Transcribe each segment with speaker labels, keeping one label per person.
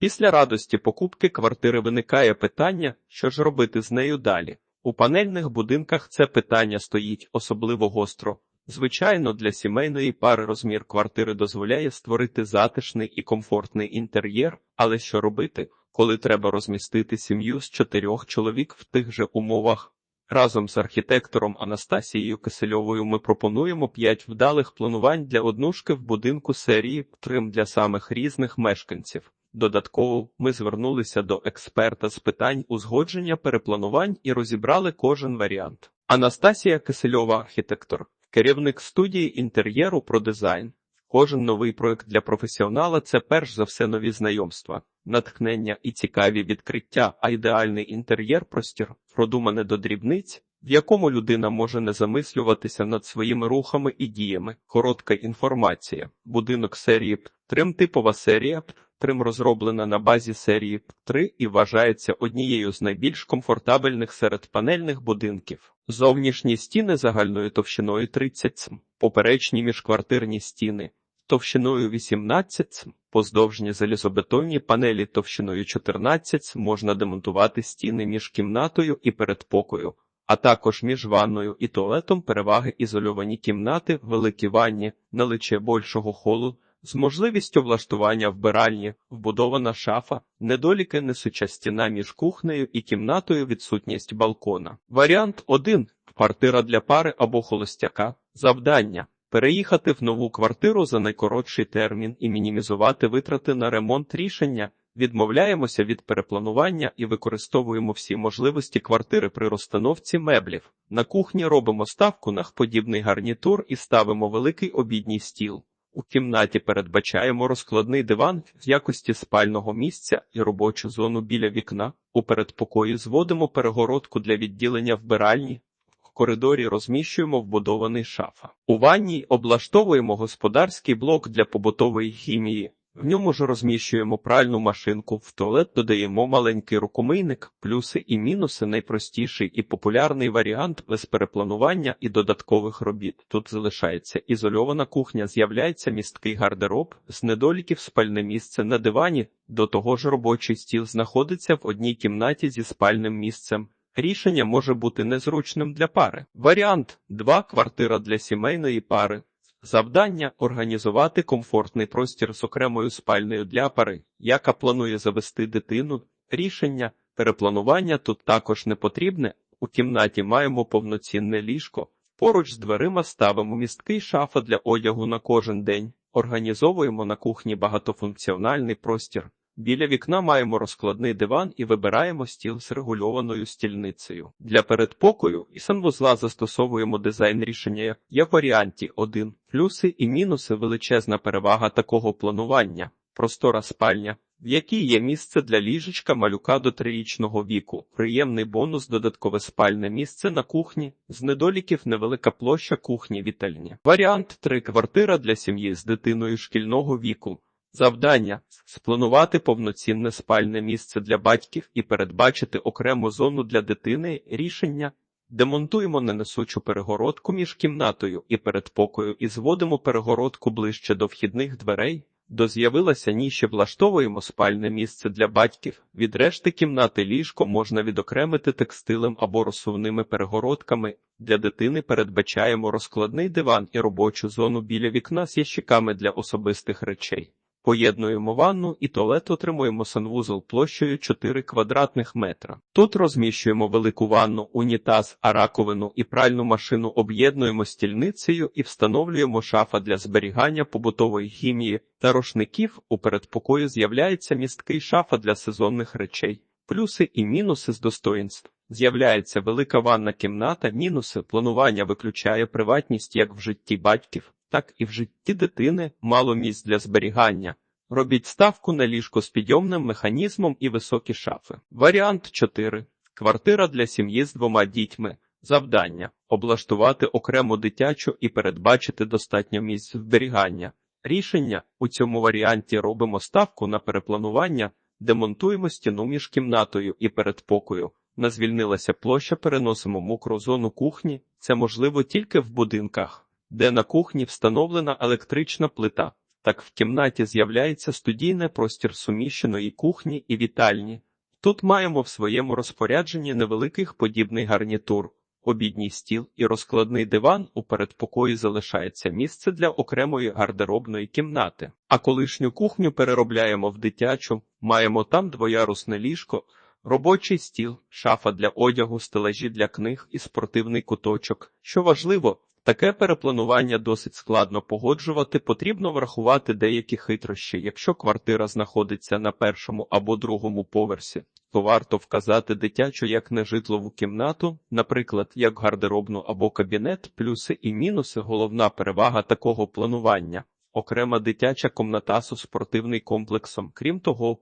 Speaker 1: Після радості покупки квартири виникає питання, що ж робити з нею далі. У панельних будинках це питання стоїть особливо гостро. Звичайно, для сімейної пари розмір квартири дозволяє створити затишний і комфортний інтер'єр, але що робити, коли треба розмістити сім'ю з чотирьох чоловік в тих же умовах? Разом з архітектором Анастасією Кисельовою ми пропонуємо п'ять вдалих планувань для однушки в будинку серії Трим для самих різних мешканців. Додатково ми звернулися до експерта з питань узгодження перепланувань і розібрали кожен варіант. Анастасія Кисельова, архітектор, керівник студії інтер'єру про дизайн. Кожен новий проект для професіонала це перш за все нові знайомства, натхнення і цікаві відкриття, а ідеальний інтер'єр простір, продумане до дрібниць, в якому людина може не замислюватися над своїми рухами і діями. Коротка інформація. Будинок серії П. Трим типова серія Трим розроблена на базі серії П. 3 і вважається однією з найбільш комфортабельних серед панельних будинків. Зовнішні стіни загальною товщиною 30 см, поперечні міжквартирні стіни товщиною 18 см, поздовжні залізобетонні панелі товщиною 14 см можна демонтувати стіни між кімнатою і передпокою, а також між ванною і туалетом переваги ізольовані кімнати, великі ванні, наличие більшого холу, з можливістю влаштування вбиральні, вбудована шафа, недоліки несуча стіна між кухнею і кімнатою, відсутність балкона. Варіант 1. Квартира для пари або холостяка. Завдання. Переїхати в нову квартиру за найкоротший термін і мінімізувати витрати на ремонт рішення. Відмовляємося від перепланування і використовуємо всі можливості квартири при розстановці меблів. На кухні робимо ставку на подібний гарнітур і ставимо великий обідній стіл. У кімнаті передбачаємо розкладний диван в якості спального місця і робочу зону біля вікна. У передпокої зводимо перегородку для відділення вбиральні. В коридорі розміщуємо вбудований шафа. У ванній облаштовуємо господарський блок для побутової хімії. В ньому ж розміщуємо пральну машинку, в туалет додаємо маленький рукомийник, плюси і мінуси найпростіший і популярний варіант без перепланування і додаткових робіт. Тут залишається ізольована кухня, з'являється місткий гардероб, з недоліків спальне місце на дивані, до того ж робочий стіл знаходиться в одній кімнаті зі спальним місцем. Рішення може бути незручним для пари. Варіант 2. Квартира для сімейної пари. Завдання організувати комфортний простір з окремою спальнею для пари, яка планує завести дитину. Рішення перепланування тут також не потрібне. У кімнаті маємо повноцінне ліжко. Поруч з дверима ставимо місткий шафа для одягу на кожен день. Організовуємо на кухні багатофункціональний простір. Біля вікна маємо розкладний диван і вибираємо стіл з регульованою стільницею. Для передпокою і санвузла застосовуємо дизайн рішення як варіанті 1. Плюси і мінуси величезна перевага такого планування, простора спальня, в якій є місце для ліжечка малюка до трирічного віку, приємний бонус, додаткове спальне місце на кухні, з недоліків невелика площа кухні вітальні. Варіант 3. Квартира для сім'ї з дитиною шкільного віку. Завдання спланувати повноцінне спальне місце для батьків і передбачити окрему зону для дитини. Рішення демонтуємо ненесучу перегородку між кімнатою і передпокою і зводимо перегородку ближче до вхідних дверей. До з'явилася ніще влаштовуємо спальне місце для батьків. Від решти кімнати ліжко можна відокремити текстилем або розсувними перегородками. Для дитини передбачаємо розкладний диван і робочу зону біля вікна з ящиками для особистих речей. Поєднуємо ванну і туалет отримуємо санвузол площею 4 квадратних метра. Тут розміщуємо велику ванну, унітаз, а раковину і пральну машину об'єднуємо стільницею і встановлюємо шафа для зберігання побутової хімії та рушників. У передпокої з'являється місткий шафа для сезонних речей. Плюси і мінуси з достоїнств. З'являється велика ванна кімната, мінуси планування виключає приватність як в житті батьків так і в житті дитини мало місць для зберігання. Робіть ставку на ліжко з підйомним механізмом і високі шафи. Варіант 4. Квартира для сім'ї з двома дітьми. Завдання облаштувати окрему дитячу і передбачити достатньо місць зберігання. Рішення у цьому варіанті робимо ставку на перепланування, демонтуємо стіну між кімнатою і передпокою. На звільнилася площа, переносимо мокру зону кухні. Це можливо тільки в будинках де на кухні встановлена електрична плита. Так в кімнаті з'являється студійний простір суміщеної кухні і вітальні. Тут маємо в своєму розпорядженні невеликих подібний гарнітур, обідній стіл і розкладний диван. У передпокої залишається місце для окремої гардеробної кімнати. А колишню кухню переробляємо в дитячу, маємо там двоярусне ліжко, робочий стіл, шафа для одягу, стелажі для книг і спортивний куточок. Що важливо, таке перепланування досить складно погоджувати, потрібно врахувати деякі хитрощі. Якщо квартира знаходиться на першому або другому поверсі, то варто вказати дитячу як нежитлову кімнату, наприклад, як гардеробну або кабінет, плюси і мінуси. Головна перевага такого планування. Окрема дитяча комната з спортивним комплексом. Крім того, в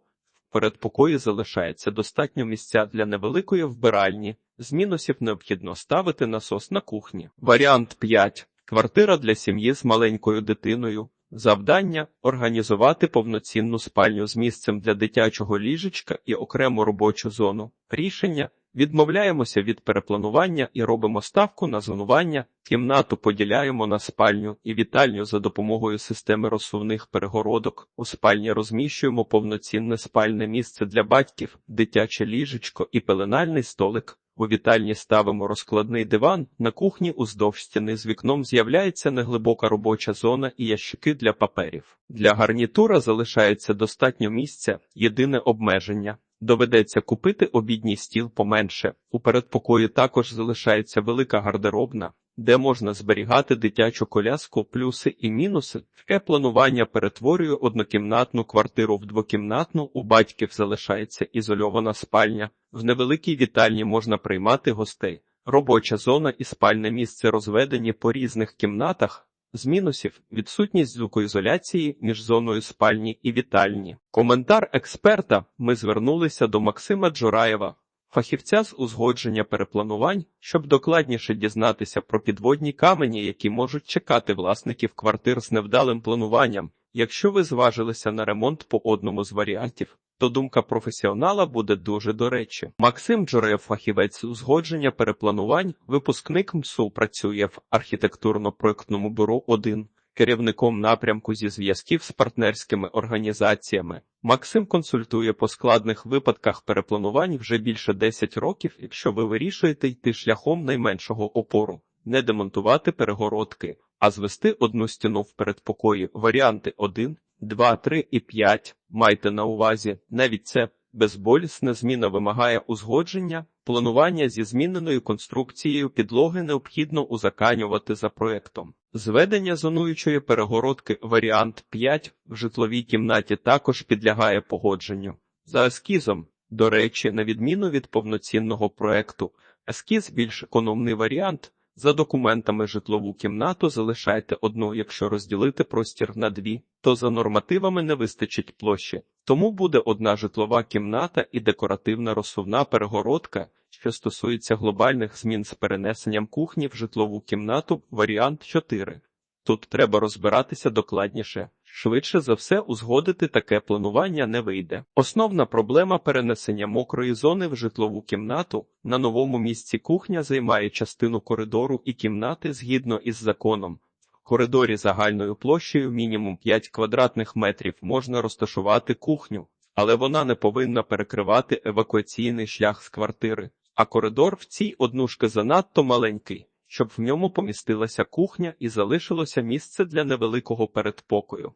Speaker 1: передпокої залишається достатньо місця для невеликої вбиральні. З мінусів необхідно ставити насос на кухні. Варіант 5. Квартира для сім'ї з маленькою дитиною. Завдання організувати повноцінну спальню з місцем для дитячого ліжечка і окрему робочу зону. Рішення відмовляємося від перепланування і робимо ставку на зонування. Кімнату поділяємо на спальню і вітальню за допомогою системи розсувних перегородок. У спальні розміщуємо повноцінне спальне місце для батьків, дитяче ліжечко і пеленальний столик. У вітальні ставимо розкладний диван, на кухні уздовж стіни з вікном з'являється неглибока робоча зона і ящики для паперів. Для гарнітура залишається достатньо місця, єдине обмеження. Доведеться купити обідній стіл поменше. У передпокої також залишається велика гардеробна, де можна зберігати дитячу коляску, плюси і мінуси. Таке планування перетворює однокімнатну квартиру в двокімнатну, у батьків залишається ізольована спальня. В невеликій вітальні можна приймати гостей. Робоча зона і спальне місце розведені по різних кімнатах. З мінусів відсутність звукоізоляції між зоною спальні і вітальні. Коментар експерта: ми звернулися до Максима Джураєва, фахівця з узгодження перепланувань, щоб докладніше дізнатися про підводні камені, які можуть чекати власників квартир з невдалим плануванням. Якщо ви зважилися на ремонт по одному з варіантів, то думка професіонала буде дуже до речі. Максим Джураєв, фахівець узгодження перепланувань, випускник МСУ, працює в архітектурно-проектному бюро 1, керівником напрямку зі зв'язків з партнерськими організаціями. Максим консультує по складних випадках перепланувань вже більше 10 років, якщо ви вирішуєте йти шляхом найменшого опору, не демонтувати перегородки, а звести одну стіну в передпокої. Варіанти 1, 2, 3 і 5. Майте на увазі, навіть це безболісна зміна вимагає узгодження, планування зі зміненою конструкцією підлоги необхідно узаканювати за проектом. Зведення зонуючої перегородки варіант 5 в житловій кімнаті також підлягає погодженню. За ескізом, до речі, на відміну від повноцінного проекту, ескіз більш економний варіант. За документами житлову кімнату залишайте одну, якщо розділити простір на дві, то за нормативами не вистачить площі. Тому буде одна житлова кімната і декоративна розсувна перегородка, що стосується глобальних змін з перенесенням кухні в житлову кімнату, варіант 4. Тут треба розбиратися докладніше. Швидше за все, узгодити таке планування не вийде. Основна проблема перенесення мокрої зони в житлову кімнату на новому місці кухня займає частину коридору і кімнати згідно із законом. В коридорі загальною площею мінімум 5 квадратних метрів можна розташувати кухню, але вона не повинна перекривати евакуаційний шлях з квартири. А коридор в цій однушки занадто маленький щоб в ньому помістилася кухня і залишилося місце для невеликого передпокою.